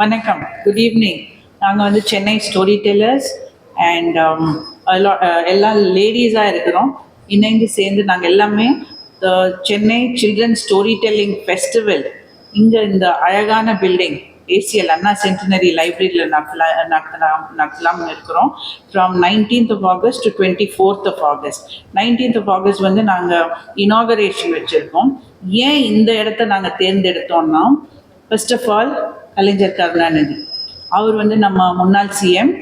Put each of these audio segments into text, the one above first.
வணக்கம். Good evening நாங்கள் வந்து சென்னை ஸ்டோரி டெல்லர்ஸ் அண்ட் எல்லா லேடிஸாக இருக்கிறோம். இணைந்து சேர்ந்து நாங்கள் எல்லாமே Chennai children story telling festival இங்கே இந்த அழகான பில்டிங் ஏசிஎல் அண்ணா சென்டினரி லைப்ரரியில் நடத்தலாம் நடத்தலாம் நடத்தலாம்னு இருக்கிறோம். From nineteenth of August to twenty fourth of August nineteenth of August வந்து நாங்கள் இனாகரேஷன் வச்சுருக்கோம். ஏன் இந்த இடத்த நாங்கள் தேர்ந்தெடுத்தோம்னா first of all Kalaignar Karunanidhi. அவர் வந்து நம்ம முன்னாள் சிஎம்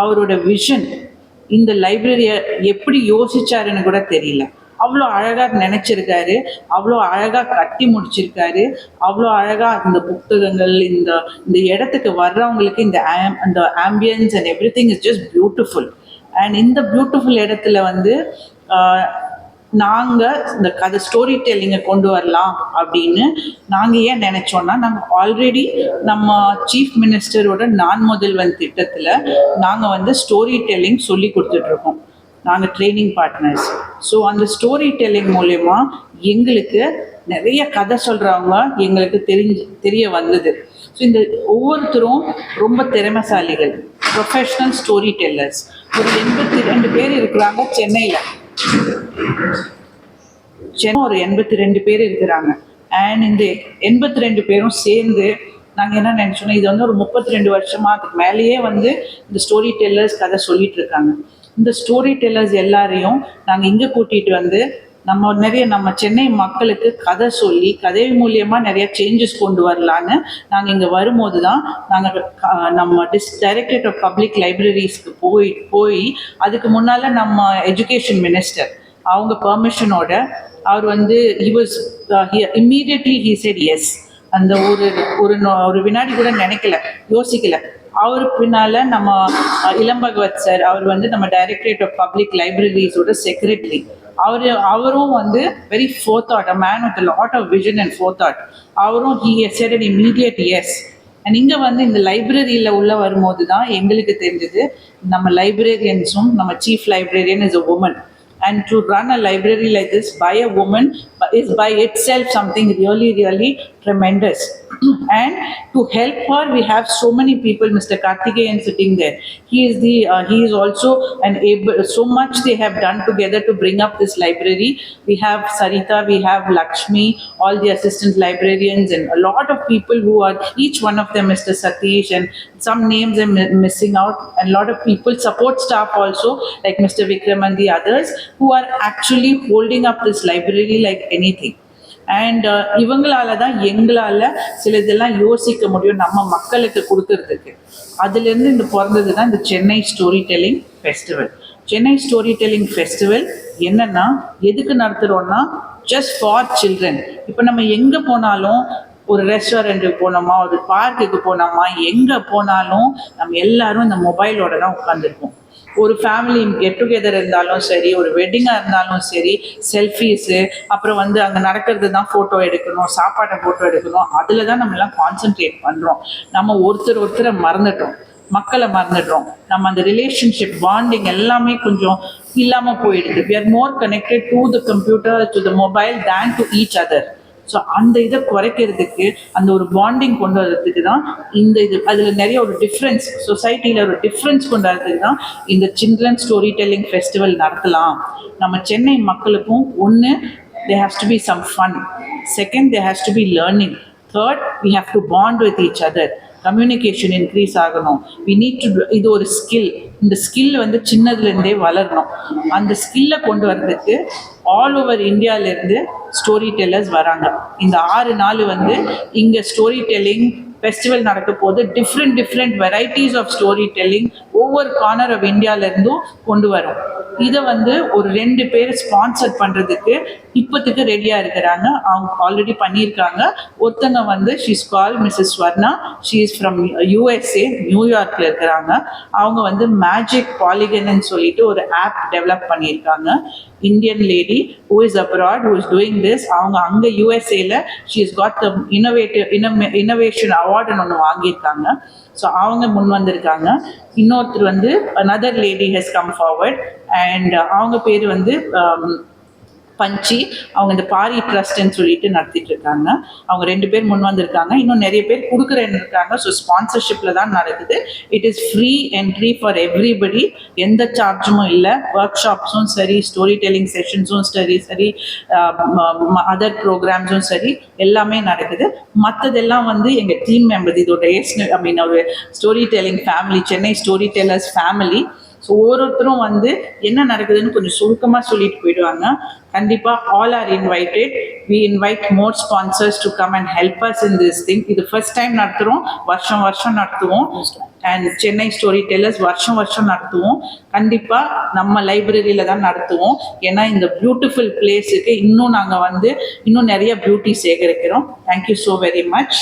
அவரோட விஷன் இந்த லைப்ரரியை எப்படி யோசிச்சாருன்னு கூட தெரியல. அவ்வளோ அழகாக நினச்சிருக்காரு. அவ்வளோ அழகாக கட்டி முடிச்சிருக்காரு. அவ்வளோ அழகாக இந்த புத்தகங்கள் இந்த இந்த இடத்துக்கு வர்றவங்களுக்கு இந்த ஆம் அந்த ambience and everything is just beautiful and இந்த பியூட்டிஃபுல் இடத்துல வந்து நாங்கள் இந்த கதை ஸ்டோரி டெல்லிங்கை கொண்டு வரலாம் அப்படின்னு நாங்கள் ஏன் நினச்சோன்னா நாங்கள் ஆல்ரெடி நம்ம சீஃப் மினிஸ்டரோட நான் முதல்வன் திட்டத்தில் நாங்கள் வந்து ஸ்டோரி டெல்லிங் சொல்லி கொடுத்துட்ருக்கோம் நாங்கள் ட்ரைனிங் பார்ட்னர்ஸ் ஸோ அந்த ஸ்டோரி டெல்லிங் மூலயமா எங்களுக்கு நிறைய கதை சொல்கிறவங்க எங்களுக்கு தெரிஞ்சு தெரிய வந்தது. ஸோ இந்த ஒவ்வொருத்தரும் ரொம்ப திறமைசாலிகள் ப்ரொஃபஷ்னல் ஸ்டோரி டெல்லர்ஸ் ஒரு எண்பத்தி ரெண்டு பேர் இருக்கிறாங்க சென்னையில். ஒரு எண்பத்தி ரெண்டு பேர் இருக்கிறாங்க. அண்ட் இந்த எண்பத்தி ரெண்டு பேரும் சேர்ந்து நாங்கள் என்ன நினச்சோன்னா இது வந்து ஒரு முப்பத்தி ரெண்டு வருஷமா அதுக்கு மேலேயே வந்து இந்த ஸ்டோரி டெல்லர்ஸ் கதை சொல்லிட்டு இருக்காங்க. இந்த ஸ்டோரி டெல்லர்ஸ் எல்லாரையும் நாங்கள் இங்கே கூட்டிகிட்டு வந்து நம்ம நிறைய நம்ம சென்னை மக்களுக்கு கதை சொல்லி கதை மூலியமா நிறைய சேஞ்சஸ் கொண்டு வரலான்னு நாங்கள் இங்கே வரும்போது தான் நாங்கள் நம்ம டிஸ் டைரக்டரேட் ஆஃப் பப்ளிக் லைப்ரரிஸ்க்கு போய் போய் அதுக்கு முன்னால் நம்ம எஜுகேஷன் மினிஸ்டர் அவங்க பெர்மிஷனோட அவர் வந்து he was immediately he said yes அந்த ஒரு ஒரு ஒரு வினாடி கூட நினைக்கல யோசிக்கல. அவருக்கு பின்னால நம்ம இளம்பகவத் சார் அவர் வந்து நம்ம டைரக்டரேட் ஆஃப் பப்ளிக் லைப்ரரிஸோட செக்ரட்டரி அவர் அவரும் வந்து very forethought a man with lot of vision and forethought அவரும் he said an immediate yes and இங்கே வந்து இந்த லைப்ரரியில் உள்ள வரும்போது தான் எங்களுக்கு தெரிஞ்சது நம்ம லைப்ரரியன்ஸும் நம்ம chief librarian is a woman and to run a library like this by a woman is by itself something really really tremendous. And to help her we have so many people. Mr karthikeyan sitting there. He is the uh, he is also an able so much they have done together to bring up this library. We have sarita we have lakshmi all the assistant librarians and a lot of people who are each one of them mr satish and some names i'm missing out. And a lot of people support staff also like mr vikram and the others who are actually holding up this library like anything and uh, இவங்களால தான் எங்களால் சில இதெல்லாம் யோசிக்க முடியும் நம்ம மக்களுக்கு கொடுக்கறதுக்கு. அதுலேருந்து இந்த பிறந்தது தான் இந்த Chennai storytelling festival Chennai storytelling festival என்னன்னா எதுக்கு நடத்துகிறோன்னா ஜஸ்ட் ஃபார் சில்ட்ரன் இப்போ நம்ம எங்கே போனாலும் ஒரு ரெஸ்டாரண்ட்டுக்கு போனோமா ஒரு பார்க்குக்கு போனோமா எங்கே போனாலும் நம்ம எல்லாரும் இந்த மொபைலோட தான் உட்காந்துருப்போம் ஒரு ஃபேமிலி கெட் டுகெதர் இருந்தாலும் சரி ஒரு வெட்டிங்காக இருந்தாலும் சரி செல்ஃபீஸு அப்புறம் வந்து அங்கே நடக்கிறது தான் ஃபோட்டோ எடுக்கணும் சாப்பாட்டை ஃபோட்டோ எடுக்கணும் அதில் தான் நம்மளாம் கான்சென்ட்ரேட் பண்ணுறோம் நம்ம ஒருத்தர் ஒருத்தரை மறந்துட்டோம். மக்களை மறந்துடுறோம் நம்ம அந்த ரிலேஷன்ஷிப் பாண்டிங் எல்லாமே கொஞ்சம் இல்லாமல் போயிடுது. We are more connected to the computer to the mobile than to each other so அந்த இதை குறைக்கிறதுக்கு அந்த ஒரு பாண்டிங் கொண்டு வர்றதுக்கு தான் இந்த இது அதில் நிறைய ஒரு டிஃப்ரென்ஸ் சொசைட்டியில் ஒரு டிஃப்ரென்ஸ் கொண்டு வரதுக்கு தான் இந்த சில்ட்ரன் ஸ்டோரி டெல்லிங் ஃபெஸ்டிவல் நடத்தலாம். நம்ம சென்னை மக்களுக்கும் ஒன்று they has to be some fun second they has to be learning third we have to bond with each other communication increase ஆகணும். வி நீட் டு இது ஒரு ஸ்கில் இந்த ஸ்கில் வந்து சின்னதுலேருந்தே வளரணும். அந்த ஸ்கில்லை கொண்டு வர்றதுக்கு ஆல் ஓவர் இந்தியாவிலேருந்து ஸ்டோரி டெல்லர்ஸ் வராங்க. இந்த ஆறு நாள் வந்து இங்கே ஸ்டோரி டெல்லிங் ஃபெஸ்டிவல் நடக்க போது different different varieties of storytelling ஒவ்வொரு கார்னர் ஆஃப் இந்தியாவிலேருந்தும் கொண்டு வரும். இதை வந்து ஒரு ரெண்டு பேர் ஸ்பான்சர் பண்ணுறதுக்கு இப்போத்துக்கு ரெடியாக இருக்கிறாங்க. அவங்க ஆல்ரெடி பண்ணியிருக்காங்க. ஒருத்தங்க வந்து she's call Mrs Swarna she is from USA நியூயார்க்கில் இருக்கிறாங்க. அவங்க வந்து மேஜிக் பாலிகன்னு சொல்லிட்டு ஒரு ஆப் டெவலப் பண்ணியிருக்காங்க. Indian lady who is abroad who is doing this அவங்க அங்கே யூஎஸ்ஏல she is got the innovative innovation அவார்டுன்னு ஒன்று வாங்கியிருக்காங்க. ஸோ அவங்க முன் வந்திருக்காங்க. இன்னொருத்தர் வந்து another lady has come forward and அவங்க பேர் வந்து um, பஞ்சி அவங்க இந்த பாரி ட்ரஸ்ட்ன்னு சொல்லிட்டு நடத்திட்டு இருக்காங்க அவங்க ரெண்டு பேர் முன் வந்திருக்காங்க. இன்னும் நிறைய பேர் கொடுக்குறேன்னு இருக்காங்க. ஸோ ஸ்பான்சர்ஷிப்பில் தான் நடக்குது. It is free entry for everybody எந்த சார்ஜும் இல்லை. ஒர்க் ஷாப்ஸும் சரி ஸ்டோரி டெல்லிங் செஷன்ஸும் சரி சரி அதர் ப்ரோக்ராம்ஸும் சரி எல்லாமே நடக்குது. மற்றதெல்லாம் வந்து எங்கள் டீம் மெம்பர்ஸ் இதோட ஐ மீன் ஒரு storytelling family Chennai storytellers family so ஒவ்வொருத்தரும் வந்து என்ன நடக்குதுன்னு கொஞ்சம் சுருக்கமாக சொல்லிட்டு போயிடுவாங்க. கண்டிப்பாக all are invited we invite more sponsors to come and help us in this thing இது ஃபர்ஸ்ட் டைம் நடத்துகிறோம் வருஷம் வருஷம் நடத்துவோம். அண்ட் சென்னை ஸ்டோரி டெல்லர்ஸ் வருஷம் வருஷம் நடத்துவோம். கண்டிப்பாக நம்ம லைப்ரரியில் தான் நடத்துவோம். ஏன்னா இந்த பியூட்டிஃபுல் பிளேஸுக்கு இன்னும் நாங்கள் வந்து இன்னும் நிறைய beauty சேகரிக்கிறோம். Thank you so very much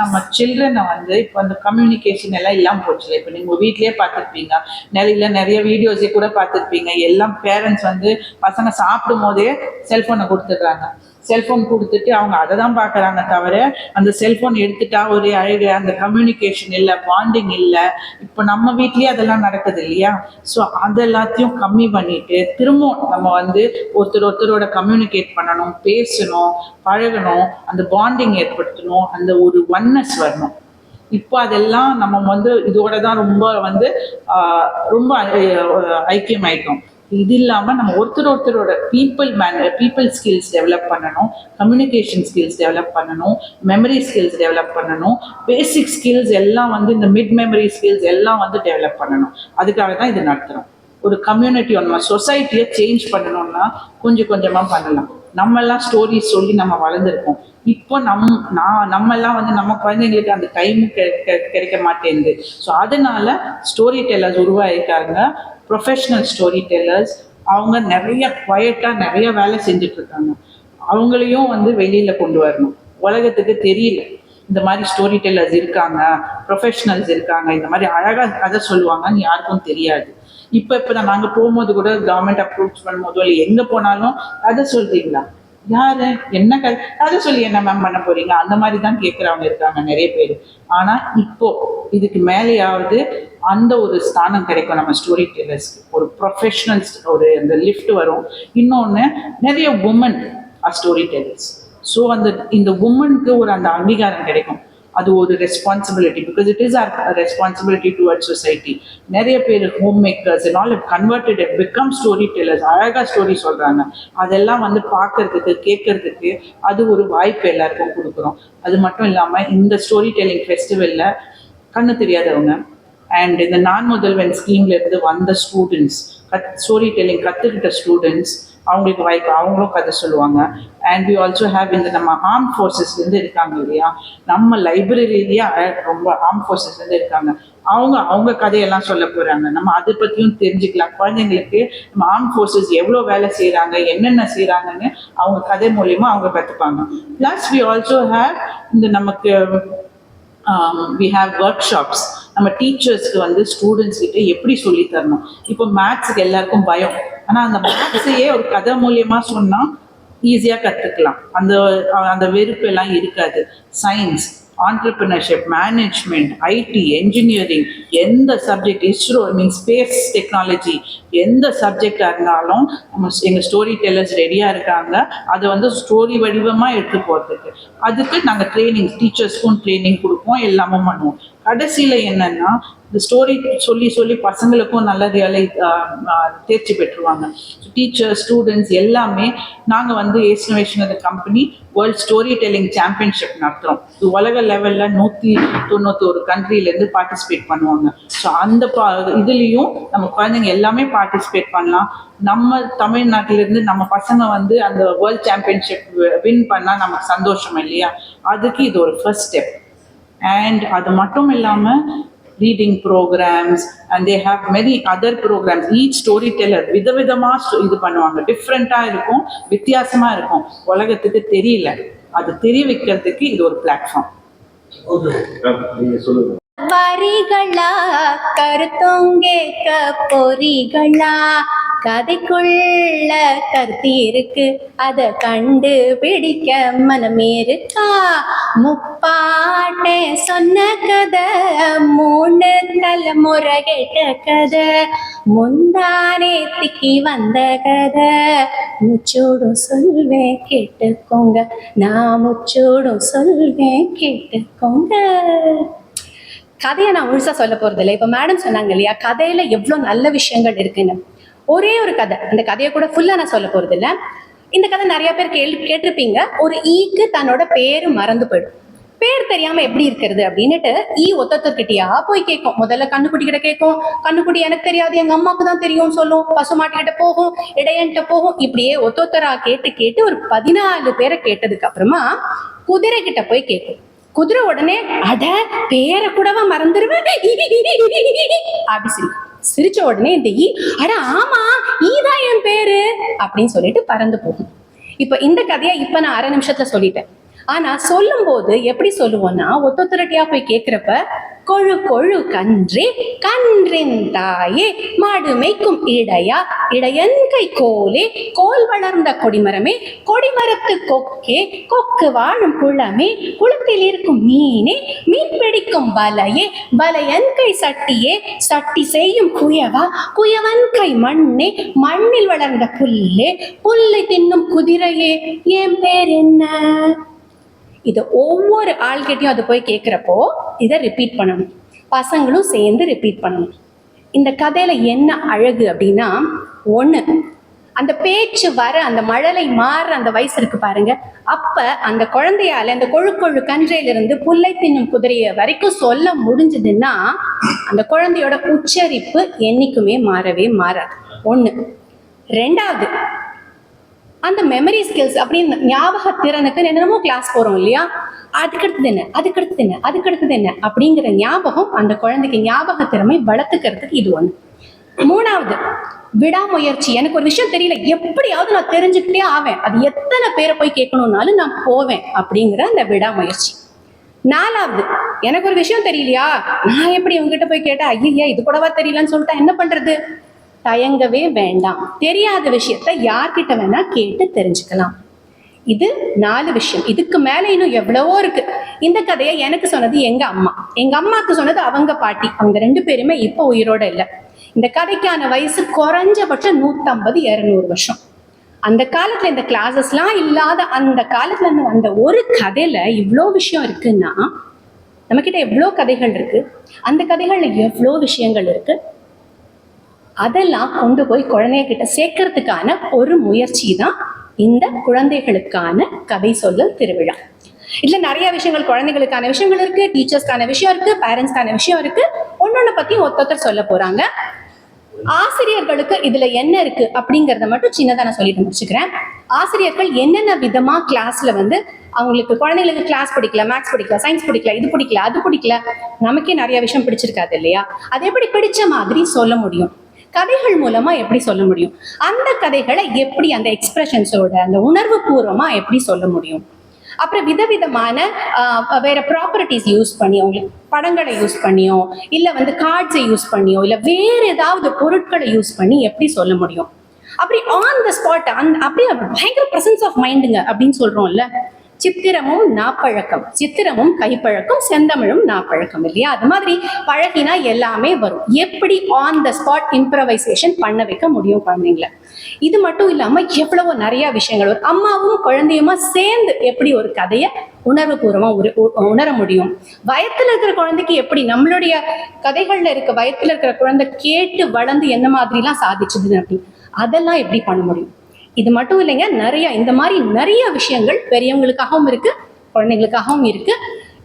நம்ம சில்ட்ரனை வந்து இப்போ அந்த கம்யூனிகேஷன் எல்லாம் இல்லாமல் போச்சு இப்போ நீங்கள் வீட்லயே பார்த்துருப்பீங்க. நிறைய நிறைய வீடியோஸே கூட பார்த்துருப்பீங்க. எல்லாம் பேரண்ட்ஸ் வந்து பசங்க சாப்பிடும் போதே செல்ஃபோனை கொடுத்துட்றாங்க. செல்ஃபோன் கொடுத்துட்டு அவங்க அதை தான் பார்க்குறாங்க தவிர அந்த செல்ஃபோன் எடுத்துட்டா ஒரு அழகு அந்த கம்யூனிகேஷன் இல்லை பாண்டிங் இல்லை. இப்போ நம்ம வீட்லேயே அதெல்லாம் நடக்குது இல்லையா? ஸோ அதெல்லாத்தையும் கம்மி பண்ணிட்டு திரும்பவும் நம்ம வந்து ஒருத்தர் ஒருத்தரோட கம்யூனிகேட் பண்ணணும் பேசணும் பழகணும் அந்த பாண்டிங் ஏற்படுத்தணும் அந்த ஒரு ஒன்னஸ் வரணும். இப்போ அதெல்லாம் நம்ம வந்து இதோட தான் ரொம்ப வந்து ரொம்ப ஐக்கியம் ஐக்கியமாயிட்டோம். இது இல்லாமல் நம்ம ஒருத்தர் ஒருத்தரோட people man people skills develop பண்ணணும். கம்யூனிகேஷன் ஸ்கில்ஸ் டெவலப் பண்ணணும். மெமரி ஸ்கில்ஸ் டெவலப் பண்ணணும். பேசிக் ஸ்கில்ஸ் எல்லாம் வந்து இந்த மிட் மெமரி ஸ்கில்ஸ் எல்லாம் வந்து டெவலப் பண்ணணும். அதுக்காக தான் இது நடத்துகிறோம் ஒரு கம்யூனிட்டி நம்ம சொசைட்டியை சேஞ்ச் பண்ணணும்னா கொஞ்சம் கொஞ்சமாக பண்ணலாம். நம்மெல்லாம் ஸ்டோரிஸ் சொல்லி நம்ம வளர்ந்துருக்கோம். இப்போ நம் நான் நம்மெல்லாம் வந்து நம்ம குழந்தைங்களுக்கு அந்த டைம் கிடைக்க மாட்டேங்குது. ஸோ அதனால ஸ்டோரி டெல்லர்ஸ் உருவாயிருக்காங்க. ப்ரொஃபஷ்னல் ஸ்டோரி டெல்லர்ஸ் அவங்க நிறைய குவைட்டாக நிறைய வேலை செஞ்சுட்ருக்காங்க. அவங்களையும் வந்து வெளியில் கொண்டு வரணும். உலகத்துக்கு தெரியல. இந்த மாதிரி ஸ்டோரி டெல்லர்ஸ் இருக்காங்க ப்ரொஃபஷ்னல்ஸ் இருக்காங்க இந்த மாதிரி அழகாக கதை சொல்லுவாங்கன்னு யாருக்கும் தெரியாது. இப்போ இப்போ தான் நாங்கள் போகும்போது கூட கவர்மெண்ட் அப்ரூவ் பண்ணும்போதோ இல்லை எங்கே போனாலும் கதை சொல்கிறீங்களா யாரு? என்ன கதை? கதை சொல்லி என்ன மேம் பண்ண போறீங்க? அந்த மாதிரி தான் கேட்குறவங்க இருக்காங்க நிறைய பேர். ஆனால் இப்போ இதுக்கு மேலேயாவது அந்த ஒரு ஸ்தானம் கிடைக்கும். நம்ம ஸ்டோரி டெல்லர்ஸ்க்கு ஒரு ப்ரொஃபஷனல்ஸ் ஒரு அந்த லிஃப்ட் வரும். இன்னொன்று நிறைய woman are story tellers so அந்த இந்த உமனுக்கு ஒரு அந்த அங்கீகாரம் கிடைக்கும். அது ஒரு responsibility because it is our responsibility toward society நிறைய பேர் homemakers all converted become storytellers அழகாக ஸ்டோரி சொல்கிறாங்க அதெல்லாம் வந்து பார்க்கறதுக்கு கேட்கறதுக்கு அது ஒரு வாய்ப்பு எல்லாருக்கும் கொடுக்குறோம். அது மட்டும் இல்லாமல் இந்த ஸ்டோரி டெல்லிங் ஃபெஸ்டிவலில் கண்ணு தெரியாதவங்க அண்ட் இந்த நான் முதல்வன் ஸ்கீம்ல இருந்து வந்த ஸ்டூடெண்ட்ஸ் கத் ஸ்டோரி டெல்லிங் கற்றுக்கிட்ட ஸ்டூடெண்ட்ஸ் அவங்களுக்கு வாய்ப்பு அவங்களும் கதை சொல்லுவாங்க. அண்ட் வி ஆல்சோ ஹேவ் இந்த நம்ம ஆர்ம் ஃபோர்ஸஸ்லேருந்து இருக்காங்க இல்லையா? நம்ம லைப்ரரியாக ரொம்ப ஆர்ம் ஃபோர்ஸஸ்லேருந்து இருக்காங்க. அவங்க அவங்க கதையெல்லாம் சொல்ல போகிறாங்க நம்ம அதை பற்றியும் தெரிஞ்சுக்கலாம். குழந்தைங்களுக்கு நம்ம ஆர்ம் ஃபோர்ஸஸ் எவ்வளோ வேலை செய்கிறாங்க என்னென்ன செய்கிறாங்கன்னு அவங்க கதை மூலியமா அவங்க கற்றுப்பாங்க ப்ளஸ் வி ஆல்சோ ஹேவ் இந்த நமக்கு வி ஹாவ் ஒர்க் ஷாப்ஸ் நம்ம டீச்சர்ஸ்க்கு வந்து ஸ்டூடெண்ட்ஸ் கிட்ட எப்படி சொல்லி தரணும்? இப்போ மேத்ஸுக்கு எல்லாருக்கும் பயம். ஆனால் அந்த மேத்ஸையே ஒரு கதை மூலியமா சொன்னால் ஈஸியாக கற்றுக்கலாம் அந்த அந்த வெறுப்பு எல்லாம் இருக்காது science entrepreneurship management IT engineering எந்த subject ISRO mean space technology எந்த சப்ஜெக்டாக இருந்தாலும் நம்ம எங்கள் ஸ்டோரி டெல்லர்ஸ் ரெடியாக இருக்காங்க. அதை வந்து ஸ்டோரி வடிவமாக எடுத்து போகிறதுக்கு அதுக்கு நாங்கள் ட்ரைனிங் டீச்சர்ஸ்க்கும் ட்ரைனிங் கொடுப்போம் எல்லாமும் பண்ணுவோம். கடைசியில் என்னன்னா இந்த ஸ்டோரி சொல்லி சொல்லி பசங்களுக்கும் நல்ல ரியலை தேர்ச்சி பெற்றுருவாங்க. டீச்சர்ஸ் ஸ்டூடெண்ட்ஸ் எல்லாமே நாங்கள் வந்து ஏஸ்னவேஷன் company world story telling championship நடத்துகிறோம் இது உலக லெவலில் நூற்றி தொண்ணூத்தோரு கண்ட்ரிலேருந்து பார்ட்டிசிபேட் பண்ணுவாங்க. ஸோ அந்த பா இதுலேயும் நம்ம குழந்தைங்க எல்லாமே பார்ட்டிசிபேட் பண்ணலாம். நம்ம தமிழ்நாட்டிலேருந்து நம்ம பசங்க வந்து அந்த வேர்ல்ட் சாம்பியன்ஷிப் வின் பண்ணால் நமக்கு சந்தோஷம் இல்லையா? அதுக்கு இது ஒரு ஃபர்ஸ்ட் ஸ்டெப் அண்ட் அது மட்டும் இல்லாமல் reading programmes and they have many other programmes each storyteller விதவிதமாக இது பண்ணுவாங்க. டிஃப்ரெண்ட்டாக இருக்கும் வித்தியாசமாக இருக்கும். உலகத்துக்கு தெரியல. அது தெரிய வைக்கிறதுக்கு இது ஒரு பிளாட்ஃபார்ம் வரிகளா கருத்தொங்கேக்க பொறிகளா? கதைக்குள்ள கருத்தி இருக்கு அத கண்டுபிடிக்க மனமே இருக்கா முப்பாட்டே சொன்ன கதை மூணு தலைமுறை கேட்ட கதை. முந்தானே திக்கி வந்த கதை முச்சோடும் சொல்வேன் கேட்டுக்கோங்க. நான் முச்சோடும் சொல்வேன் கேட்டுக்கோங்க. கதையை நான் முழுசா சொல்ல போறது இல்லை இப்ப மேடம் சொன்னாங்க இல்லையா கதையில எவ்வளவு நல்ல விஷயங்கள் இருக்குன்னு. ஒரே ஒரு கதை அந்த கதையை கூட ஃபுல்லா நான் சொல்ல போறது இல்ல இந்த கதை நிறைய பேர் கேள் கேட்டிருப்பீங்க. ஒரு ஈக்கு தன்னோட பேரு மறந்து போயிடும். பேர் தெரியாம எப்படி இருக்கிறது அப்படின்னுட்டு ஈ ஒத்தொத்தர்கிட்டயா போய் கேட்கும். முதல்ல கண்ணுக்குட்டி கிட்ட கேட்கும். கண்ணுக்குட்டி எனக்கு தெரியாது எங்க அம்மாவுக்கு தான் தெரியும் சொல்லும். பசுமாட்டுக்கிட்ட போகும் இடையன்ட்ட போகும். இப்படியே ஒத்தொத்தரா கேட்டு கேட்டு ஒரு பதினாலு பேரை கேட்டதுக்கு அப்புறமா குதிரை கிட்ட போய் கேட்கும். குதிரை உடனே அட பேரை கூடவா மறந்துடுவேன் அப்படி சிரிக்கும் சிரிச்ச உடனே இந்த ஈ அட ஆமா ஈதான் என் பேரு அப்படின்னு சொல்லிட்டு பறந்து போகும். இப்ப இந்த கதையை இப்ப நான் அரை நிமிஷத்துல சொல்லிட்டேன். ஆனா சொல்லும்போது எப்படி சொல்லுவோம்னா ஒத்தொத்தரட்டியா போய் கேக்குறப்ப கொழு கொழு கன்றே கன்றின் தாயே மாடு மேய்க்கும் இடையா இடையன் கை கோலே கோல் வளர்ந்த கொடிமரமே கொடிமரத்து கொக்கே கொக்கு வாழும் குளமே குளத்தில் இருக்கும் மீனே மீன் பிடிக்கும் வலையே வலையன் கை சட்டியே சட்டி செய்யும் குயவா குயவன் கை மண்ணே மண்ணில் வளர்ந்த புல்லே புல்லை தின்னும் குதிரையே என் பேர் என்ன? இதை ஒவ்வொரு ஆள்கிட்டையும் அது போய் கேட்குறப்போ இதை ரிப்பீட் பண்ணணும். பசங்களும் சேர்ந்து ரிப்பீட் பண்ணணும். இந்த கதையில என்ன அழகு அப்படின்னா ஒன்று அந்த பேச்சு வர அந்த மழலை மாறுற அந்த வயசு இருக்கு பாருங்க. அப்ப அந்த குழந்தையால அந்த கொழு கொழு கன்றையிலிருந்து புல்லை தின்னும் குதிரைய வரைக்கும் சொல்ல முடிஞ்சதுன்னா அந்த குழந்தையோட உச்சரிப்பு என்னைக்குமே மாறவே மாறாது. ஒன்று ரெண்டாவது அந்த மெமரி ஸ்கில்ஸ் அப்படின்னு ஞாபக திறனுக்கு என்னென்னமோ கிளாஸ் போறோம் இல்லையா? அதுக்கடுத்தது என்ன? அதுக்கடுத்தது என்ன? அதுக்கடுத்தது என்ன? அப்படிங்கிற ஞாபகம் அந்த குழந்தைக்கு ஞாபக திறமை வளர்த்துக்கிறதுக்கு இது ஒன்று மூணாவது விடாமுயற்சி. எனக்கு ஒரு விஷயம் தெரியல. எப்படியாவது நான் தெரிஞ்சுக்கிட்டே ஆவேன். அது எத்தனை பேரை போய் கேட்கணும்னாலும் நான் போவேன் அப்படிங்கிற அந்த விடாமுயற்சி. நாலாவது எனக்கு ஒரு விஷயம் தெரியலையா? நான் எப்படி உங்ககிட்ட போய் கேட்டா ஐயா இது கூடவா தெரியலன்னு சொல்லிட்டா என்ன பண்றது? தயங்கவே வேண்டாம். தெரியாத விஷயத்த யார்கிட்ட வேணா கேட்டு தெரிஞ்சுக்கலாம். இது நாலு விஷயம். இதுக்கு மேல இன்னும் எவ்வளவோ இருக்கு. இந்த கதையை எனக்கு சொன்னது எங்க அம்மா. எங்க அம்மாக்கு சொன்னது அவங்க பாட்டி. அவங்க ரெண்டு பேருமே இப்போ உயிரோட இல்லை. இந்த கதைக்கான வயசு குறைஞ்சபட்சம் நூத்தம்பது இருநூறு வருஷம். அந்த காலத்துல இந்த கிளாஸஸ்லாம் இல்லாத அந்த காலத்துல இருந்து வந்த ஒரு கதையில இவ்வளோ விஷயம் இருக்குன்னா நம்மக்கிட்ட எவ்வளோ கதைகள் இருக்கு? அந்த கதைகள்ல எவ்வளோ விஷயங்கள் இருக்கு? அதெல்லாம் கொண்டு போய் குழந்தைகிட்ட சேர்க்கறதுக்கான ஒரு முயற்சி தான் இந்த குழந்தைகளுக்கான கதை சொல்லல் திருவிழா. இதுல நிறைய விஷயங்கள் குழந்தைகளுக்கான விஷயங்கள் இருக்கு டீச்சர்ஸ்க்கான விஷயம் இருக்கு பேரண்ட்ஸ்க்கான விஷயம் இருக்கு. ஒன்னொன்னு பத்தியும் ஒத்தொத்தர் சொல்ல போறாங்க. ஆசிரியர்களுக்கு இதுல என்ன இருக்கு அப்படிங்கறத மட்டும் சின்னதா நான் சொல்லிட்டு முடிச்சுக்கிறேன். ஆசிரியர்கள் என்னென்ன விதமா கிளாஸ்ல வந்து அவங்களுக்கு குழந்தைங்களுக்கு கிளாஸ் பிடிக்கல மேக்ஸ் பிடிக்கல சயின்ஸ் பிடிக்கல இது பிடிக்கல அது பிடிக்கல நமக்கே நிறைய விஷயம் பிடிச்சிருக்காது இல்லையா? அது எப்படி பிடிச்ச மாதிரி சொல்ல முடியும். கதைகள் மூலமா எப்படி சொல்ல முடியும்? அந்த கதைகளை எப்படி அந்த எக்ஸ்பிரஷன்ஸோட அந்த உணர்வு பூர்வமா எப்படி சொல்ல முடியும்? அப்புறம் விதவிதமான ஆஹ், வேற ப்ராப்பர்ட்டிஸ் யூஸ் பண்ணி அவங்களுக்கு படங்களை யூஸ் பண்ணியோ இல்லை வந்து கார்ட்ஸை யூஸ் பண்ணியோ இல்லை வேற ஏதாவது பொருட்களை யூஸ் பண்ணி எப்படி சொல்ல முடியும்? அப்படி ஆன் த ஸ்பாட் அந்த அப்படியே பயங்கர பிரசன்ஸ் ஆஃப் மைண்டுங்க அப்படின்னு சொல்றோம்ல? சித்திரமும் நாப்பழக்கம். சித்திரமும் கைப்பழக்கம் செந்தமிழும் நாப்பழக்கம் இல்லையா? அது மாதிரி பழகினா எல்லாமே வரும். எப்படி ஆன் த ஸ்பாட் இம்ப்ரவைசேஷன் பண்ண வைக்க முடியும் குழந்தைங்கள? இது மட்டும் இல்லாம எவ்வளவோ நிறைய விஷயங்கள் ஒரு அம்மாவும் குழந்தையுமா சேர்ந்து எப்படி ஒரு கதையை உணர்வுபூர்வமா உரு- உணர முடியும்? வயத்துல இருக்கிற குழந்தைக்கு எப்படி நம்மளுடைய கதைகள்ல இருக்க வயத்துல இருக்கிற குழந்தை கேட்டு வளர்ந்து என்ன மாதிரிலாம் சாதிச்சது அப்படி அதெல்லாம் எப்படி பண்ண முடியும்? இது மட்டும் இல்லைங்க நிறைய இந்த மாதிரி நிறைய விஷயங்கள் பெரியவங்களுக்காகவும் இருக்கு குழந்தைங்களுக்காகவும் இருக்கு.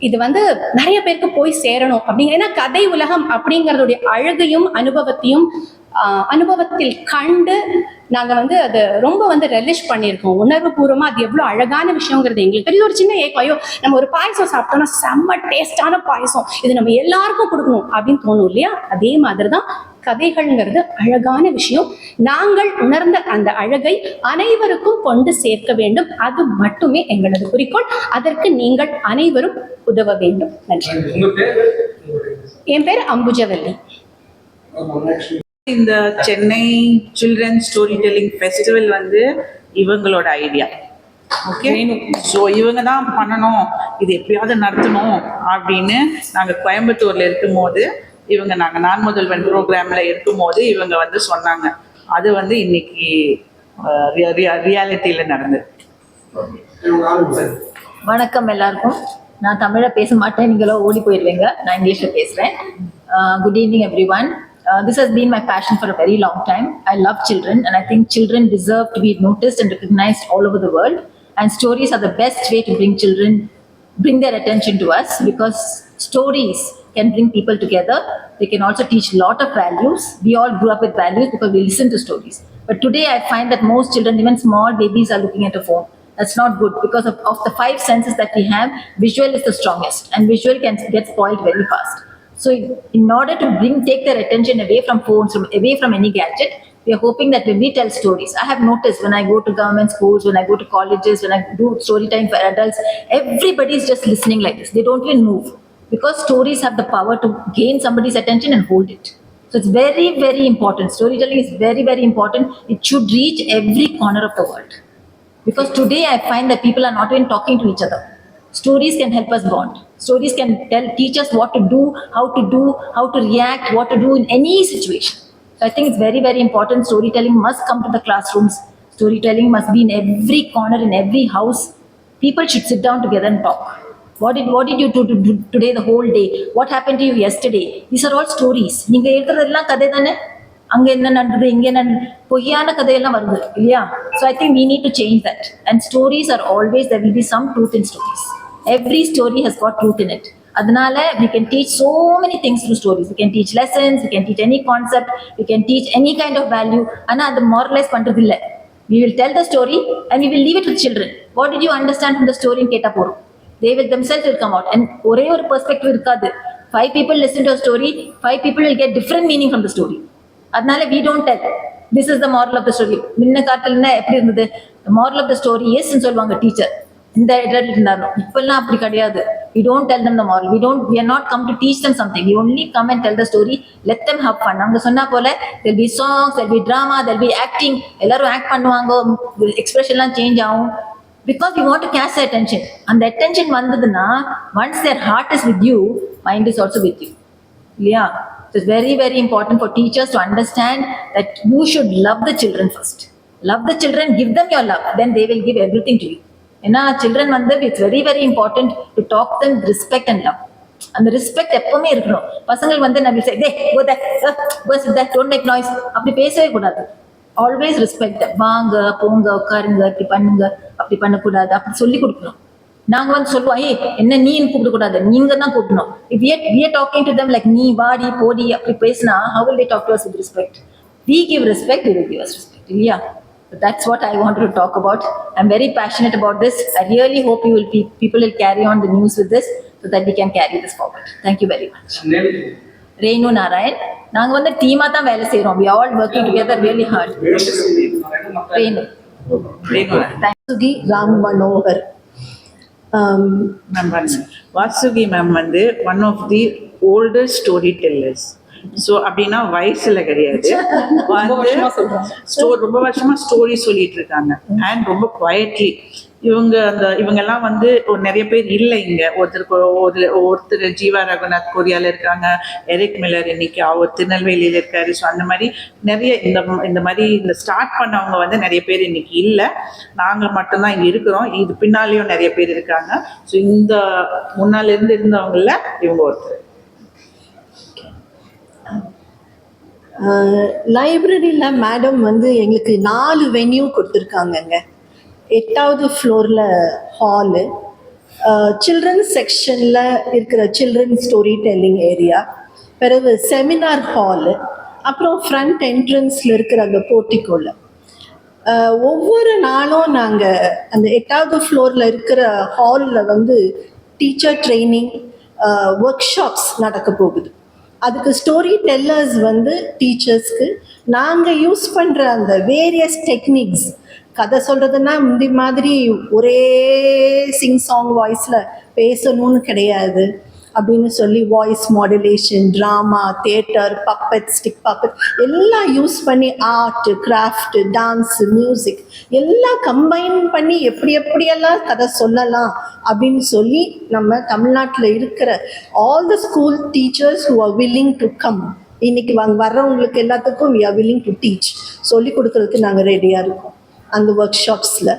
இது வந்து நிறைய பேருக்கு போய் சேரணும் அப்படிங்கிற ஏன்னா கதை உலகம் அப்படிங்கறதுடைய அழகையும் அனுபவத்தையும் அனுபவத்தில் கண்டு நாங்க வந்து அதை ரொம்ப வந்து ரெலிஷ் பண்ணியிருக்கோம். உணர்வு பூர்வமா அது எவ்வளவு அழகான விஷயங்கிறது எங்களுக்கு தெரியும். ஒரு சின்ன ஏக்கம். ஐயோ நம்ம ஒரு பாயசம் சாப்பிட்டோம்னா செம்ம டேஸ்டான பாயசம். இது நம்ம எல்லாருக்கும் கொடுக்கணும் அப்படின்னு தோணும் இல்லையா? அதே மாதிரி தான் கதைகள்ங்கிறது அழகான விஷயம். நாங்கள் உணர்ந்த அந்த அழகை அனைவருக்கும் கொண்டு சேர்க்க வேண்டும். அது மட்டுமே எங்களது குறிக்கோள். அதற்கு நீங்கள் அனைவரும் உதவ வேண்டும். நன்றி. என் பேர் அம்புஜவல்லி. இந்த Chennai children story telling festival வந்து இவங்களோட ஐடியா. ஓகே? ஸோ இவங்க தான் பண்ணணும். இது எப்படியாவது நடத்தணும் அப்படின்னு நாங்கள் கோயம்புத்தூர்ல இருக்கும்போது இவங்க நாங்கள் நான் முதல்வன் ப்ரோக்ராமில் இருக்கும்போது இவங்க வந்து சொன்னாங்க. அது வந்து இன்னைக்கு ரியாலிட்டியில் நடந்தது. வணக்கம் எல்லாருக்கும். நான் தமிழை பேச மாட்டேன் நீங்களோ ஓடி போயிடுவீங்க. நான் இங்கிலீஷில் பேசுகிறேன் good evening everyone this has been my passion for a very long time I love children and I think children deserve to be noticed and recognized all over the world. And stories are the best way to bring children bring their attention to us because stories can bring people together. They can also teach a lot of values. We all grew up with values because we listen to stories. But today I find that most children, even small babies, are looking at a phone. That's not good because of, of the five senses that we have, visual is the strongest and visual can get spoiled very fast. So in order to bring, take their attention away from phones, from, away from any gadget, we are hoping that when we tell stories, I have noticed when I go to government schools, when I go to colleges, when I do story time for adults, everybody is just listening like this. They don't even move because stories have the power to gain somebody's attention and hold it. So it's very, very important. Storytelling is very, very important. It should reach every corner of the world. Because today I find that people are not even talking to each other. Stories can help us bond. Stories can tell, teach us what to do, how to do, how to react, what to do in any situation. So I think it's very, very important. Storytelling must come to the classrooms. Storytelling must be in every corner, in every house. People should sit down together and talk. What it what did you do today the whole day what happen to you yesterday these are all stories நீங்கள் எழுதுறதெல்லாம் கதை தானே அங்கே என்ன நடந்தது இங்கே என்ன பொய்யான கதையெல்லாம் வருது இல்லையா so I think we need to change that and stories are always there will be some truth in stories every story has got truth in it அதனால we can teach so many things through stories we can teach lessons we can teach any concept you can teach any kind of value ஆனால் அது moralise பண்ணுறது இல்லை we will tell the story and we will leave it with children what did you understand from the ஸ்டோரின்னு கேட்டால் போகிறோம் they will themselves will come out and ஒரே ஒரு perspective இருக்காது five people listen to story five people will get different meaning from the story அதனால we don't tell this is the moral of the story முன்ன காலத்துலன்னா எப்படி இருந்தது moral of the story எஸ்ன்னு சொல்லுவாங்க டீச்சர் இந்த இடத்துல இருந்தாலும் இப்பெல்லாம் அப்படி கிடையாது we don't tell them the moral we don't we are not come to teach them something we only come and tell the story let them have fun அவங்க சொன்னா போல there'll be songs there'll be drama there'll be acting எல்லாரும் act பண்ணுவாங்க எக்ஸ்பிரஷன்லாம் change ஆகும் because you want to catch attention அந்த attention வந்ததுன்னா once their heart is with you mind is also with you இல்லையா it's very very important for teachers to understand that you should love the children first love the children give them your love then they will give everything to you ஏன்னா children வந்து it's very very important to talk them respect and love அந்த respect எப்பவுமே இருக்கணும் பசங்கள் வந்து நம்ம don't make noise அப்படி பேசவே கூடாது ஆல்வேஸ் ரெஸ்பெக்ட் வாங்க போங்க உட்காருங்க இப்படி பண்ணுங்க அப்படி பண்ணக்கூடாது அப்படி சொல்லி கொடுக்கணும் நாங்க வந்து சொல்லுவோம் ஏய் என்ன நீ கூப்பிட கூடாது நீங்க தான் கூப்பிடணும் if uh we are talking to them like நீ வாடி போடி அப்படி பேசினா how will they talk to us with respect we give respect will give us respect இல்லையா that's what I wanted to talk about. I'm very passionate about this. I really hope you will be, people will carry on the news with this so that we can carry this forward. Thank you very much. Renu Narayan. நாங்க வந்து டீமா தான் வேலை செய்றோம். We are all working together really hard. Renu. Renu Suki Ram Manohar. Ma'am Vasuki ma'am வந்து one of the older storytellers so அப்படின்னா வயசுல கிடையாது. ஸ்டோர் ரொம்ப வருஷமா ஸ்டோரி சொல்லிட்டு இருக்காங்க. அண்ட் ரொம்ப குவைட்லி இவங்க அந்த இவங்கெல்லாம் வந்து நிறைய பேர் இல்லை இங்க. ஒருத்தருக்கு ஒரு ஒருத்தர் ஜீவா ரகுநாத் கொரியால இருக்காங்க. எரிக் மில்லர் இன்னைக்கு அவர் திருநெல்வேலியில இருக்காரு. ஸோ அந்த மாதிரி நிறைய இந்த இந்த மாதிரி இந்த ஸ்டார்ட் பண்ணவங்க வந்து நிறைய பேர் இன்னைக்கு இல்லை. நாங்கள் மட்டும்தான் இங்க இருக்கிறோம். இது பின்னாலேயும் நிறைய பேர் இருக்காங்க. ஸோ இந்த முன்னால இருந்து இருந்தவங்கள இவங்க ஒருத்தர். லைப்ரரியில் மேடம் வந்து எங்களுக்கு நாலு வென்யூ கொடுத்துருக்காங்கங்க. எட்டாவது ஃப்ளோரில் ஹாலு சில்ட்ரன்ஸ் செக்ஷனில் இருக்கிற சில்ட்ரன் ஸ்டோரி டெல்லிங் ஏரியா பிறகு செமினார் ஹாலு அப்புறம் ஃப்ரண்ட் என்ட்ரன்ஸில் இருக்கிற அந்த போர்ட்டிக்கோவில் ஒவ்வொரு நாளும் நாங்கள் அந்த எட்டாவது ஃப்ளோரில் இருக்கிற ஹாலில் வந்து டீச்சர் ட்ரைனிங் ஒர்க் ஷாப்ஸ் நடக்க போகுது. அதுக்கு ஸ்டோரி டெல்லர்ஸ் வந்து டீச்சர்ஸ்க்கு நாங்கள் யூஸ் பண்ணுற அந்த வேரியஸ் டெக்னிக்ஸ் கதை சொல்கிறதுன்னா முந்தி மாதிரி ஒரே சிங் சாங் வாய்ஸில் பேசணும்னு கிடையாது. அப்படின்னு சொல்லி voice modulation drama theatre puppet stick puppet எல்லாம் யூஸ் பண்ணி ஆர்ட் கிராஃப்ட் டான்ஸ் மியூசிக் எல்லாம் கம்பைன் பண்ணி எப்படி எப்படியெல்லாம் கதை சொல்லலாம் அப்படின்னு சொல்லி நம்ம தமிழ்நாட்டில் இருக்கிற all the school teachers who are willing to come இன்னைக்கு வர்றவங்களுக்கு எல்லாத்துக்கும் we are willing to teach சொல்லி கொடுக்கறதுக்கு நாங்கள் ரெடியாக இருக்கோம். அந்த ஒர்க் ஷாப்ஸில்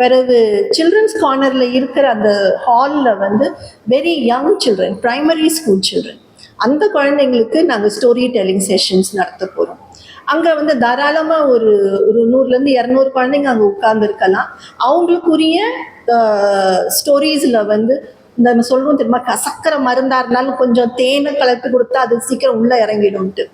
பிறகு சில்ட்ரன்ஸ் கார்னரில் இருக்கிற அந்த ஹாலில் வந்து very young children primary school children அந்த குழந்தைங்களுக்கு நாங்கள் ஸ்டோரி டெல்லிங் செஷன்ஸ் நடத்த போகிறோம் அங்கே வந்து தாராளமாக ஒரு ஒரு நூறுலேருந்து இரநூறு குழந்தைங்க அங்கே உட்கார்ந்துருக்கலாம். அவங்களுக்குரிய ஸ்டோரீஸில் வந்து இந்த நம்ம சொல்றோம் தெரியுமா? கசக்கிற மருந்தாக இருந்தாலும் கொஞ்சம் தேனை கலந்து கொடுத்தா அது சீக்கிரம் உள்ளே இறங்கிடும்ட்டு.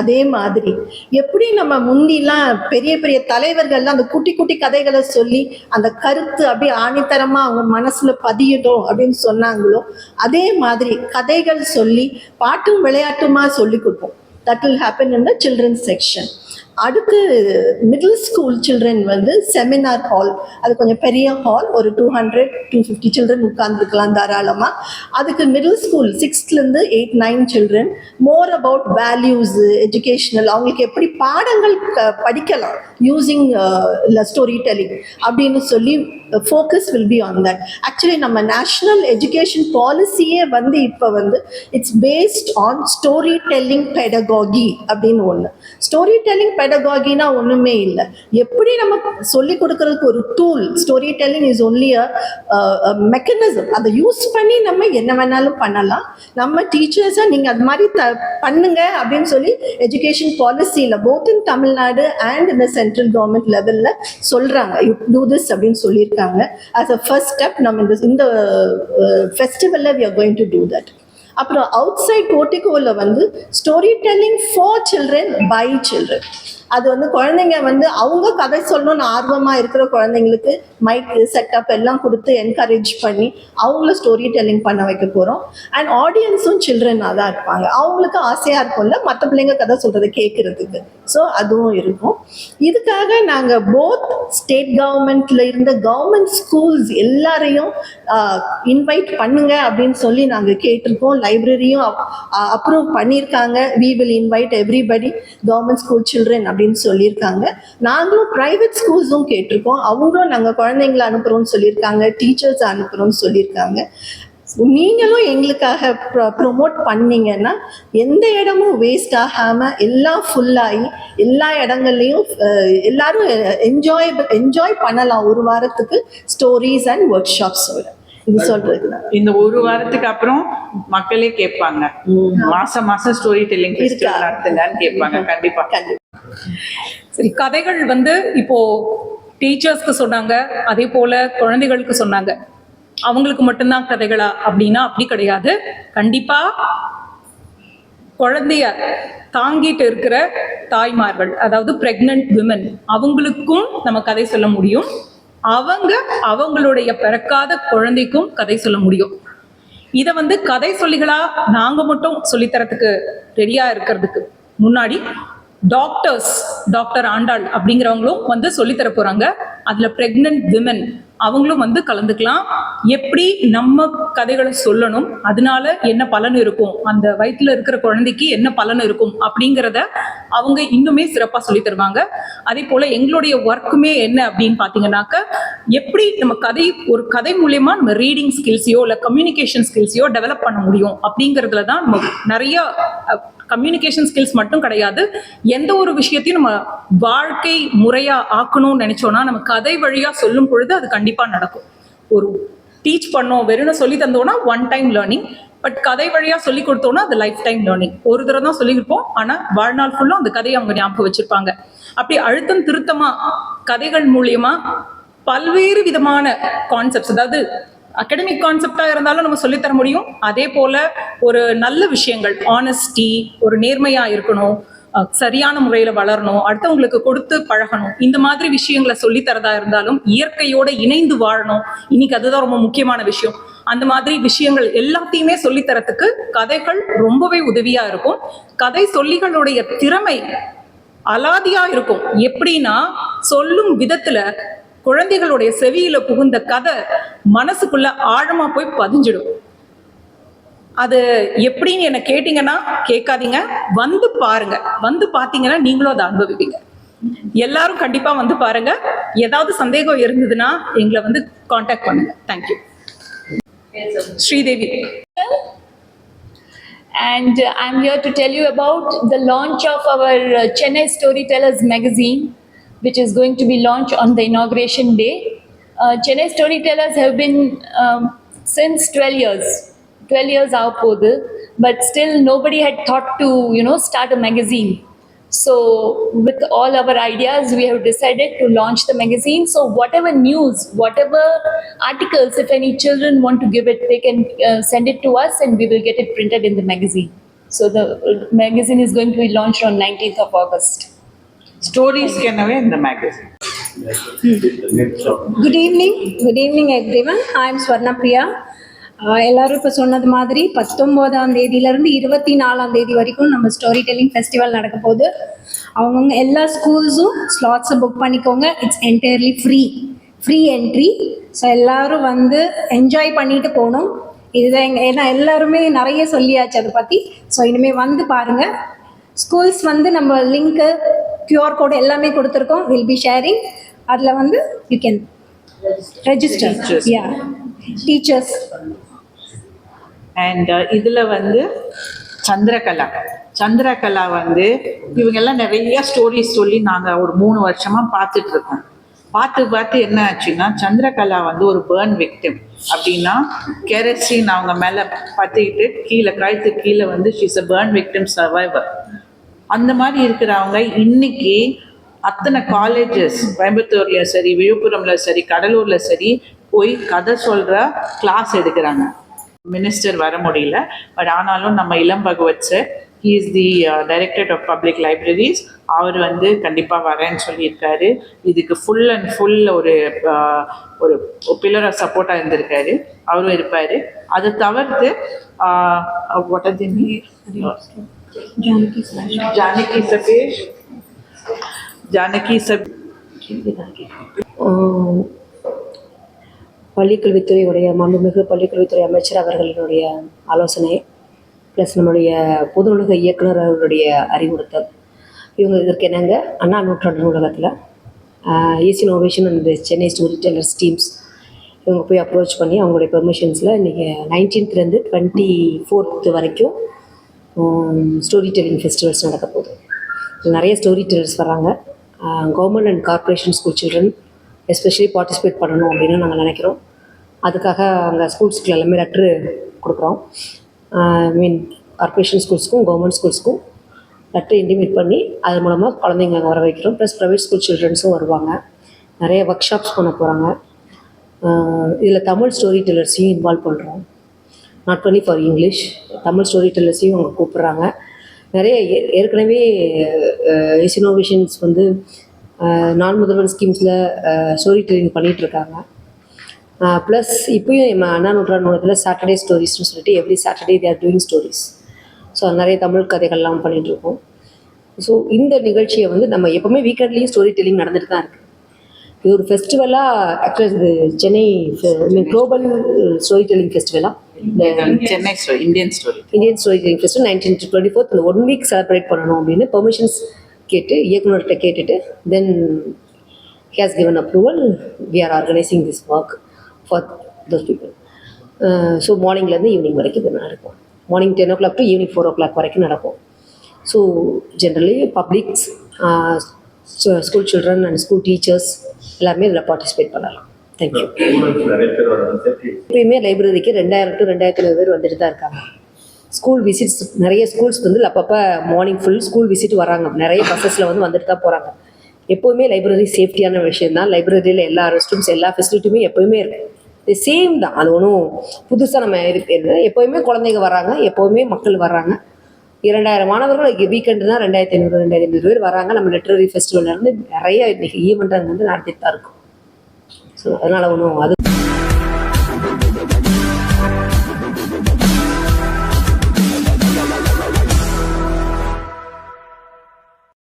அதே மாதிரி. எப்படி நம்ம முந்திலாம் பெரிய பெரிய தலைவர்கள்லாம் அந்த குட்டி குட்டி கதைகளை சொல்லி அந்த கருத்து அப்படியே ஆணித்தரமாக அவங்க மனசில் பதியட்டும் அப்படின்னு சொன்னாங்களோ அதே மாதிரி கதைகள் சொல்லி பாட்டும் விளையாட்டுமா சொல்லி கொடுப்போம். That will happen in the children's section அடுத்து மிடில் ஸ்கூல் சில்ட்ரன் வந்து செமினார் ஹால் அது கொஞ்சம் பெரிய ஹால் ஒரு two hundred two fifty children உட்காந்துருக்கலாம் தாராளமாக அதுக்கு middle school சிக்ஸ்த்லேருந்து eight nine children more about values educational அவங்களுக்கு எப்படி பாடங்கள் படிக்கலாம். யூஸிங் ஸ்டோரி டெல்லிங் அப்படின்னு சொல்லி focus will be on that actually நம்ம நேஷ்னல் எஜுகேஷன் பாலிசியே வந்து இப்போ வந்து it's based on storytelling pedagogy அப்படின்னு ஒன்று ஸ்டோரி டெல்லிங் பெடகாகினா ஒன்றுமே இல்லை. எப்படி நம்ம சொல்லி கொடுக்கறதுக்கு ஒரு tool storytelling is only a mechanism அதை யூஸ் பண்ணி நம்ம என்ன வேணாலும் பண்ணலாம். நம்ம டீச்சர்ஸை நீங்கள் அது மாதிரி த பண்ணுங்க அப்படின்னு சொல்லி எஜுகேஷன் பாலிசியில் போத் இன் தமிழ்நாடு அண்ட் இந்த சென்ட்ரல் கவர்மெண்ட் லெவலில் சொல்கிறாங்க யூ டூ திஸ் அப்படின்னு சொல்லியிருக்காங்க. ஆஸ் அ ஃபர்ஸ்ட் ஸ்டெப் நம்ம இந்த இந்த ஃபெஸ்டிவலில் we are going to do that அப்புறம் அவுட் சைட் ஓட்டிகோவில் வந்து storytelling for children by children அது வந்து குழந்தைங்க வந்து அவங்க கதை சொல்லணும்னு ஆர்வமாக இருக்கிற குழந்தைங்களுக்கு மைக்கு செட்டப் எல்லாம் கொடுத்து என்கரேஜ் பண்ணி அவங்கள ஸ்டோரி டெல்லிங் பண்ண வைக்க போகிறோம் அண்ட் ஆடியன்ஸும் சில்ட்ரனாக தான் இருப்பாங்க. அவங்களுக்கு ஆசையாக இருக்கும்ல மற்ற பிள்ளைங்க கதை சொல்கிறத கேட்குறதுக்கு ஸோ அதுவும் இருக்கும். இதுக்காக நாங்கள் போத் ஸ்டேட் கவர்மெண்ட்ல இருந்த கவர்மெண்ட் ஸ்கூல்ஸ் எல்லாரையும் இன்வைட் பண்ணுங்க அப்படின்னு சொல்லி நாங்கள் கேட்டிருக்கோம். லைப்ரரியும் அப்ரூவ் பண்ணியிருக்காங்க. We will invite everybody government school children அப்படின்னு சொல்லியிருக்காங்க. நாங்களும் ப்ரைவேட் ஸ்கூல்ஸும் கேட்டிருக்கோம். அவங்களும் நாங்கள் குழந்தைங்களை அனுப்புகிறோம்னு சொல்லியிருக்காங்க. டீச்சர்ஸ் அனுப்புகிறோம்னு சொல்லியிருக்காங்க. நீங்களும் எங்களுக்காக ப்ரொமோட் பண்ணீங்கன்னா எந்த இடமும் வேஸ்ட் ஆகாமல் எல்லாம் ஃபுல்லாகி எல்லா இடங்கள்லையும் எல்லாரும் என்ஜாய் என்ஜாய் பண்ணலாம் ஒரு வாரத்துக்கு ஸ்டோரிஸ் அண்ட் ஒர்க் ஷாப்ஸோட. இந்த ஒரு வாரத்துக்கு அப்புறம் மக்களே கேட்பாங்க. மாசம் மாசம் ஸ்டோரி டெல்லிங்? நடத்துங்கன்னு கேட்பாங்க. கண்டிப்பா. சரி கதைகள் வந்து இப்போ டீச்சர்ஸ்க்கு சொன்னாங்க அதே போல குழந்தைகளுக்கு சொன்னாங்க. அவங்களுக்கு மட்டும்தான் கதைகளா அப்படின்னா அப்படி கிடையாது. கண்டிப்பா குழந்தைய தாங்கிட்டு இருக்கிற தாய்மார்கள் அதாவது பிரெக்னன்ட் விமன் அவங்களுக்கும் நம்ம கதை சொல்ல முடியும். அவங்க அவங்களுடைய பிறக்காத குழந்தைக்கும் கதை சொல்ல முடியும். இதை வந்து கதை சொல்லிகளா நாங்க மட்டும் சொல்லித்தரத்துக்கு ரெடியா இருக்கிறதுக்கு முன்னாடி டாக்டர்ஸ் டாக்டர் ஆண்டாள் அப்படிங்கிறவங்களும் வந்து சொல்லித்தர போறாங்க. அதுல பிரெக்னன்ட் விமன் அவங்களும் வந்து கலந்துக்கலாம். எப்படி நம்ம கதைகளை சொல்லணும்? அதனால என்ன பலன் இருக்கும்? அந்த வயிற்றுல இருக்கிற குழந்தைக்கு என்ன பலன் இருக்கும்? அப்படிங்கிறத அவங்க இன்னுமே சிறப்பா சொல்லி தருவாங்க. அதே போல எங்களுடைய ஒர்க்குமே என்ன அப்படின்னு பாத்தீங்கன்னாக்க எப்படி நம்ம கதை ஒரு கதை மூலியமா நம்ம ரீடிங் ஸ்கில்ஸையோ இல்ல கம்யூனிகேஷன் ஸ்கில்ஸையோ டெவலப் பண்ண முடியும் அப்படிங்கிறதுல தான் நம்ம நிறைய கம்யூனிகேஷன் ஸ்கில்ஸ் மட்டும் கிடையாது. எந்த ஒரு விஷயத்தையும் நம்ம வாழ்க்கை முறையா ஆக்கணும்னு நினைச்சோம்னா நம்ம கதை வழியா சொல்லும் பொழுது அது கண்டிப்பா நடக்கும். ஒரு டீச் பண்ணோம் வெறும் சொல்லி தந்தோம்னா ஒன் டைம் லேர்னிங் பட் கதை வழியா சொல்லி கொடுத்தோம்னா அது லைஃப் டைம் லேர்னிங் ஒரு தடவை தான் சொல்லியிருப்போம் ஆனா வாழ்நாள் ஃபுல்லும் அந்த கதையை அவங்க ஞாபகம் வச்சிருப்பாங்க. அப்படி அழுத்தம் திருத்தமா கதைகள் மூலியமா பல்வேறு விதமான கான்செப்ட்ஸ் அதாவது அகடமிக் கான்செப்டா இருந்தாலும் நம்ம சொல்லித்தர முடியும். அதே போல ஒரு நல்ல விஷயங்கள் ஆனஸ்டி ஒரு நேர்மையா இருக்கணும் சரியான முறையில வளரணும் அடுத்தவங்களுக்கு கொடுத்து பழகணும் இந்த மாதிரி விஷயங்களை சொல்லித்தரதா இருந்தாலும் இயற்கையோட இணைந்து வாழணும். இன்னைக்கு அதுதான் ரொம்ப முக்கியமான விஷயம். அந்த மாதிரி விஷயங்கள் எல்லாத்தையுமே சொல்லித்தரத்துக்கு கதைகள் ரொம்பவே உதவியா இருக்கும். கதை சொல்லிகளுடைய திறமை அலாதியா இருக்கும். எப்படின்னா சொல்லும் விதத்துல குழந்தைகளுடைய செவியில புகுந்த கதை மனசுக்குள்ள ஆழமா போய் பதிஞ்சிடும். அது எப்படின்னு என்ன கேட்டீங்கன்னா கேட்காதீங்க. வந்து பாருங்க. வந்து பார்த்தீங்கன்னா நீங்களும் அதை அனுபவிப்பீங்க. எல்லாரும் கண்டிப்பா வந்து பாருங்க. ஏதாவது சந்தேகம் இருந்ததுன்னா எங்களை வந்து காண்டாக்ட் பண்ணுங்க. Thank you Sridevi. And I I'm here to tell you about the launch of our Chennai Chennai Storytellers magazine, which is going to be launched on the inauguration day. Uh, Chennai Storytellers have been um, since 12 years, 12 years out, but still nobody had thought to, you know, start a magazine. So, with all our ideas, we have decided to launch the magazine. So, whatever news, whatever articles, if any children want to give it, they can uh, send it to us and we will get it printed in the magazine. So, the uh, magazine is going to be launched on 19th of August. ஸ்டோரிஸ்க்கெனவே இந்த magazine good evening good evening everyone I am Swarnapriya ah எல்லாரும் இப்போ சொன்னது மாதிரி பத்தொம்போதாம் தேதியிலேருந்து இருபத்தி நாலாம் தேதி வரைக்கும் நம்ம ஸ்டோரி டெல்லிங் ஃபெஸ்டிவல் நடக்க போகுது. அவங்கவுங்க எல்லா ஸ்கூல்ஸும் ஸ்லாட்ஸை புக் பண்ணிக்கோங்க. It's entirely free free entry so எல்லோரும் வந்து என்ஜாய் பண்ணிட்டு போகணும். இதுதான் எங்கள் ஏன்னா எல்லாருமே நிறைய சொல்லியாச்சு அதை பற்றி ஸோ இனிமேல் வந்து பாருங்கள் ஸ்கூல்ஸ் வந்து நம்ம லிங்க்கு கியூஆர் கோடு எல்லாமே கொடுத்துருக்கோம். வில் பி ஷேரிங் அதில் வந்து you can register. Yeah teachers and இதுல வந்து சந்திரகலா. சந்திரகலா வந்து இவங்க எல்லாம் நிறைய ஸ்டோரிஸ் சொல்லி நாங்க ஒரு மூணு வருஷமா பார்த்துட்டு இருக்கோம் பார்த்து பார்த்து என்ன ஆச்சுன்னா சந்திரகலா வந்து ஒரு பேர்ன் விக்டிம் அப்படின்னா கெரசின் அவங்க மேல பத்திக்கிட்டு கீழே கழுத்து கீழே வந்து she's a burn victim survivor அந்த மாதிரி இருக்கிறவங்க இன்னைக்கு அத்தனை காலேஜஸ் கோயம்புத்தூர்லையும் சரி விழுப்புரம்ல சரி கடலூர்ல சரி போய் கதை சொல்ற கிளாஸ் எடுக்கிறாங்க. மினிஸ்டர் வர முடியல பட் ஆனாலும் நம்ம Ilam Bhagavath sir he is the director of public libraries அவர் வந்து கண்டிப்பாக வரேன்னு சொல்லியிருக்காரு. இதுக்கு ஃபுல் அண்ட் ஃபுல் ஒரு uh, ஒரு பில்லர் ஆஃப் சப்போர்ட்டாக இருந்திருக்காரு. அவரும் இருப்பார். அதை தவிர்த்து uh, what are the Janaki Sabesh Janaki sub ஆஹ் பள்ளிக்கல்வித்துறையுடைய மாண்புமிகு பள்ளிக்கல்வித்துறை அமைச்சர் அவர்களினுடைய ஆலோசனை ப்ளஸ் நம்மளுடைய பொதுநூலக இயக்குனர் அவர்களுடைய அறிவுறுத்தல். இவங்க இதற்கு என்னங்க? அண்ணா நூற்றாண்டு நூலகத்தில் ஈசி novation and Chennai story tellers teams இவங்க போய் அப்ரோச் பண்ணி அவங்களுடைய பெர்மிஷன்ஸில் இன்றைக்கி நைன்டீன்த்லேருந்து டுவெண்ட்டி ஃபோர்த் வரைக்கும் ஸ்டோரி டெல்லிங் ஃபெஸ்டிவல்ஸ் நடக்க போகுது. நிறைய ஸ்டோரி டெல்லர்ஸ் வர்றாங்க. Government and corporation school children especially participate பண்ணணும் அப்படின்னு நாங்கள் நினைக்கிறோம். அதுக்காக அங்கே ஸ்கூல்ஸ்க்கு எல்லாமே லெட்ரு கொடுக்குறோம். ஐ மீன் கார்ப்பரேஷன் ஸ்கூல்ஸ்க்கும் கவர்மெண்ட் ஸ்கூல்ஸ்க்கும் லெட்ரு இன்டிமேட் பண்ணி அது மூலமாக குழந்தைங்க அங்கே வர வைக்கிறோம். ப்ளஸ் ப்ரைவேட் ஸ்கூல் சில்ட்ரன்ஸும் வருவாங்க. நிறைய ஒர்க் ஷாப்ஸ் பண்ண போகிறாங்க இதில் தமிழ் ஸ்டோரி டெல்லர்ஸையும் இன்வால்வ் பண்ணுறோம் not only for English Tamil story டெல்லர்ஸையும் அவங்க கூப்பிட்றாங்க. நிறைய ஏ- ஏற்கனவே இசினோவேஷன்ஸ் வந்து நான் முதல்வர் ஸ்கீம்ஸில் ஸ்டோரி டெல்லிங் பண்ணிகிட்ருக்காங்க ப்ளஸ் இப்போயும் நம்ம அண்ணா நூற்றாண்டு சாட்டர்டே ஸ்டோரிஸ்னு சொல்லிட்டு every Saturday there doing stories so நிறைய தமிழ் கதைகள்லாம் பண்ணிகிட்ருக்கோம் ஸோ இந்த நிகழ்ச்சியை வந்து நம்ம எப்போவுமே வீக்கெண்ட்லேயும் ஸ்டோரி டெல்லிங் நடந்துட்டு தான் இருக்குது இது ஒரு ஃபெஸ்டிவலாக ஆக்சுவலாக இது Chennai global story telling ஃபெஸ்டிவலாக Chennai story Indian story Indian story festival nineteen twenty fourth இந்த ஒன் வீக் செலிப்ரேட் பண்ணணும் அப்படின்னு பெர்மிஷன்ஸ் கேட்டு இயக்குனர்கிட்ட கேட்டுட்டு then has given approval we are organising this work for those people so மார்னிங்லேருந்து evening வரைக்கும் இது நடக்கும். Morning ten o'clock to evening four o'clock வரைக்கும் நடக்கும். So generally publics school children and school teachers எல்லாருமே இதில் பார்ட்டிசிபேட் பண்ணலாம். தேங்க்யூ வராங்க. எப்பயுமே லைப்ரரிக்கு ரெண்டாயிரம் டு ரெண்டாயிரத்தி ஐநூறு பேர் வந்துட்டு தான் இருக்காங்க. ஸ்கூல் விசிட்ஸ் நிறைய ஸ்கூல்ஸ் வந்து அப்பப்போ மார்னிங் ஃபுல் ஸ்கூல் விசிட் வராங்க. நிறைய பஸ்ஸஸில் வந்து வந்துட்டு தான் போகிறாங்க எப்போவுமே லைப்ரரி சேஃப்டியான விஷயம் தான். லைப்ரரியில் எல்லா ரெஸ்ட்ரூம்ஸ் எல்லா ஃபெசிலிட்டியுமே எப்போயுமே இருக்கும் இது சேம் தான். அது ஒன்றும் புதுசாக நம்ம இருக்கு. எப்போயுமே குழந்தைங்க வராங்க எப்போவுமே மக்கள் வர்றாங்க. இரண்டாயிரம் மாணவர்கள் வீக்கெண்டு தான் ரெண்டாயிரத்தி ஐநூறு ரெண்டாயிரத்தி ஐநூறு பேர் வராங்க. நம்ம லிட்ரரி ஃபெஸ்டிவல்லேருந்து நிறைய இன்னைக்கு ஈவெண்ட் அங்கே வந்து நடத்திட்டு தான் இருக்கும். ஸோ அதனால் ஒன்றும் அது